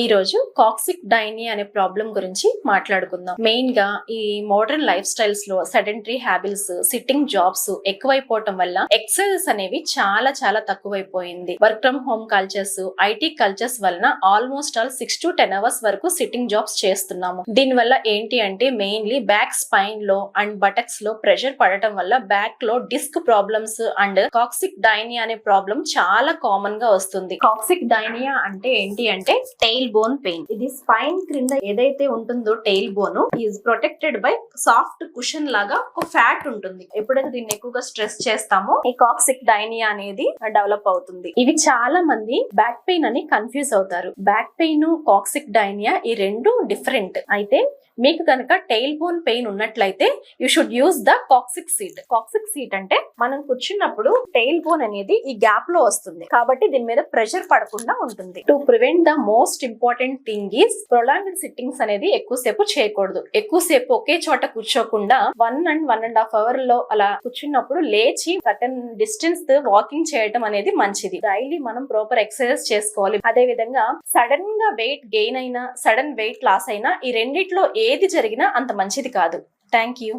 ఈ రోజు కాక్సిక్ డైనీ అనే ప్రాబ్లం గురించి మాట్లాడుకుందాం. మెయిన్గా ఈ మోడర్న్ లైఫ్ స్టైల్స్లో సెడెంటరీ హ్యాబిల్స్ సిట్టింగ్ జాబ్స్ ఎక్కువైపోవటం వల్ల ఎక్సర్సైజెస్ అనేవి చాలా చాలా తక్కువైపోయింది. Work from home cultures IT cultures వలన almost all six to ten hours వరకు సిట్టింగ్ జాబ్స్ చేస్తున్నాము. దీని వల్ల ఏంటి అంటే మెయిన్లీ బ్యాక్ స్పైన్లో అండ్ బటక్స్లో ప్రెషర్ పడటం వల్ల బ్యాక్లో disc problems and coccydynia అనే ప్రాబ్లం చాలా కామన్గా వస్తుంది. కాక్సిక్ డైనియా అంటే ఏంటి అంటే టెయిల్ బోన్ పెయిన్ ఇది స్పైన్ క్రింద ఏదైతే ఉంటుందో tailbone is protected by soft cushion లాగా ఒక ఫ్యాట్ ఉంటుంది. ఎప్పుడైతే దీన్ని ఎక్కువగా స్ట్రెస్ చేస్తామో ఈ కాక్సిక్ డైనియా అనేది డెవలప్ అవుతుంది. ఇవి చాలా మంది బ్యాక్ పెయిన్ అని కన్ఫ్యూజ్ అవుతారు. బ్యాక్ పెయిన్ కాక్సిక్ డైనియా ఈ రెండు డిఫరెంట్ అయితే మీకు కనుక టెయిల్ బోన్ పెయిన్ ఉన్నట్లయితే you should use the coccyx seat coccyx seat అంటే మనం కూర్చున్నప్పుడు టెయిల్ బోన్ అనేది ఈ గ్యాప్లో వస్తుంది. కాబట్టి దీని మీద ప్రెషర్ పడకుండా ఉంటుంది. To prevent the most important thing is prolonged sittings అనేది ఎక్కువసేపు చేయకూడదు. ఎక్కువసేపు ఒకే చోట కూర్చోకుండా one and one and half అవర్లో అలా కూర్చున్నప్పుడు లేచి సటన్ డిస్టెన్స్ వాకింగ్ చేయడం అనేది మంచిది. డైలీ మనం ప్రాపర్ ఎక్సర్సైజ్ చేసుకోవాలి. అదే విధంగా సడన్గా వెయిట్ గెయిన్ అయినా సడన్ వెయిట్ లాస్ అయినా ఈ రెండిట్లో ఏది జరిగినా అంత మంచిది కాదు. Thank you